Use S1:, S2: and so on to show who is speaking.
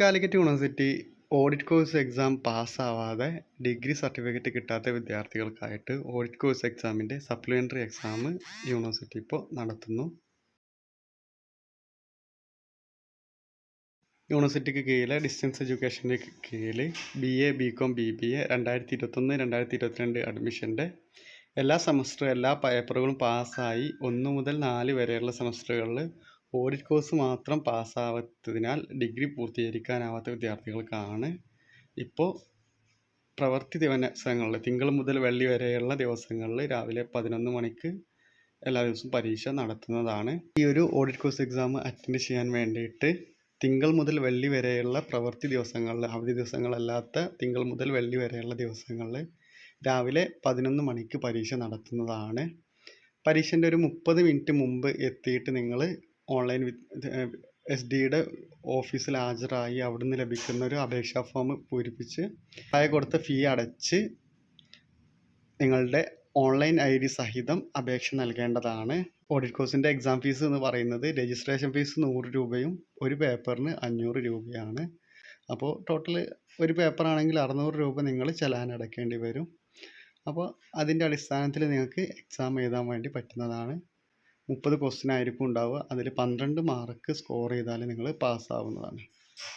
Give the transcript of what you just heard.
S1: Calicut University audit course exam പാസ്സാവാതെ degree certificate കിട്ടാത്ത വിദ്യാർത്ഥികൾക്കായിട്ട് audit course എക്സാമിന്റെ സപ്ലിമെന്ററി എക്സാം യൂണിവേഴ്സിറ്റി ഇപ്പോൾ നടത്തുന്നു. യൂണിവേഴ്സിറ്റിക്ക് കീഴിലെ ഡിസ്റ്റൻസ് എഡ്യൂക്കേഷന്റെ കീഴിൽ B A B Com B B A രണ്ടായിരത്തി ഇരുപത്തൊന്ന് രണ്ടായിരത്തി ഇരുപത്തിരണ്ട് അഡ്മിഷന്റെ എല്ലാ സെമസ്റ്ററും എല്ലാ പേപ്പറുകളും പാസ്സായി ഒന്ന് മുതൽ നാല് വരെയുള്ള സെമസ്റ്ററുകളിൽ ഓഡിറ്റ് കോഴ്സ് മാത്രം പാസ്സാവാത്തതിനാൽ ഡിഗ്രി പൂർത്തീകരിക്കാനാവാത്ത വിദ്യാർത്ഥികൾക്കാണ് ഇപ്പോൾ പ്രവൃത്തി ദിവസങ്ങളിൽ തിങ്കൾ മുതൽ വെള്ളി വരെയുള്ള ദിവസങ്ങളിൽ രാവിലെ പതിനൊന്ന് മണിക്ക് എല്ലാ ദിവസവും പരീക്ഷ നടത്തുന്നതാണ്. ഈ ഒരു ഓഡിറ്റ് കോഴ്സ് എക്സാം അറ്റൻഡ് ചെയ്യാൻ വേണ്ടിയിട്ട് തിങ്കൾ മുതൽ വെള്ളി വരെയുള്ള പ്രവൃത്തി ദിവസങ്ങളിൽ അവധി ദിവസങ്ങളല്ലാത്ത തിങ്കൾ മുതൽ വെള്ളി വരെയുള്ള ദിവസങ്ങളിൽ രാവിലെ പതിനൊന്ന് മണിക്ക് പരീക്ഷ നടത്തുന്നതാണ്. പരീക്ഷന്റെ ഒരു മുപ്പത് മിനിറ്റ് മുമ്പ് എത്തിയിട്ട് നിങ്ങൾ ഓൺലൈൻ എസ് ഡിയുടെ ഓഫീസിൽ ഹാജരായി അവിടെ നിന്ന് ലഭിക്കുന്ന ഒരു അപേക്ഷാ ഫോം പൂരിപ്പിച്ച് താഴെ കൊടുത്ത ഫീ അടച്ച് നിങ്ങളുടെ ഓൺലൈൻ ഐ ഡി സഹിതം അപേക്ഷ നൽകേണ്ടതാണ്. ഓഡിറ്റ് കോഴ്സിന്റെ എക്സാം ഫീസ് എന്ന് പറയുന്നത് രജിസ്ട്രേഷൻ ഫീസ് നൂറ് രൂപയും ഒരു പേപ്പറിന് അഞ്ഞൂറ് രൂപയാണ്. അപ്പോൾ ടോട്ടൽ ഒരു പേപ്പറാണെങ്കിൽ അറുന്നൂറ് രൂപ നിങ്ങൾ ചെലാൻ അടയ്ക്കേണ്ടി വരും. അപ്പോൾ അതിന്റെ അടിസ്ഥാനത്തിൽ നിങ്ങൾക്ക് എക്സാം എഴുതാൻ വേണ്ടി പറ്റുന്നതാണ്. മുപ്പത് ക്വസ്റ്റ്യൻ ആയിരിക്കും ഉണ്ടാവുക. അതിൽ പന്ത്രണ്ട് മാർക്ക് സ്കോർ ചെയ്താൽ നിങ്ങൾ പാസ്സാവുന്നതാണ്